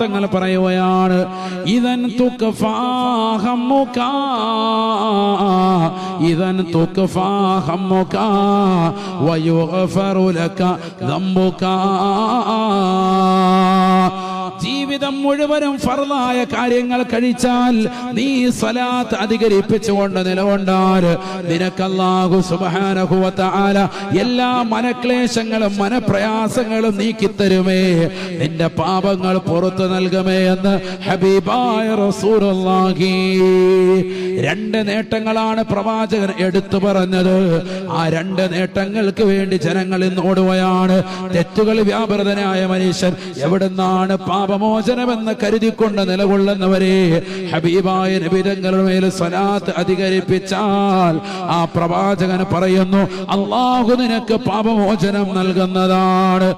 തങ്ങൾ പറയുകയാണ് ഇദൻ തുക്ഫാ ഹമ്മുക ഇദൻ തുക്ഫാ ഹമ്മുക വയുഗ്ഫറു ലക ദംബുക. ജീവിതം മുഴുവനും ഫർലായ കാര്യങ്ങൾ കഴിച്ചാൽ നീ സലാത്ത് അധികരിപ്പിച്ചുകൊണ്ട് നിലകൊണ്ടാൽ നിനക്കല്ലാഹു സുബ്ഹാനഹു വ എല്ലാ മനക്ലേശങ്ങളും മനപ്രയാസങ്ങളും നീക്കിത്തരുമേ. നിന്റെ പാപങ്ങൾ പുറത്തു നൽകുമേ എന്ന് ഹബീബായ റസൂലുള്ളാഹി. രണ്ട് നേട്ടങ്ങളാണ് പ്രവാചകൻ എടുത്തു പറഞ്ഞത്. ആ രണ്ട് നേട്ടങ്ങൾക്ക് വേണ്ടി ജനങ്ങൾ ഇന്ന് ഓടുകയാണ്. തെറ്റുകൾ വ്യാപൃതനായ മനുഷ്യൻ എവിടുന്നാണ് പാപമോചനമെന്ന് കരുതിക്കൊണ്ട് നിലകൊള്ളുന്നവരെ ഹബീബായ നബിതങ്ങളുടെ മേൽ സ്വലാത്ത് അധികരിപ്പിച്ചാൽ ആ പ്രവാചകൻ പറയുന്നു അള്ളാഹു നിനക്ക് പാപമോചനം നൽകുന്നതാണ്.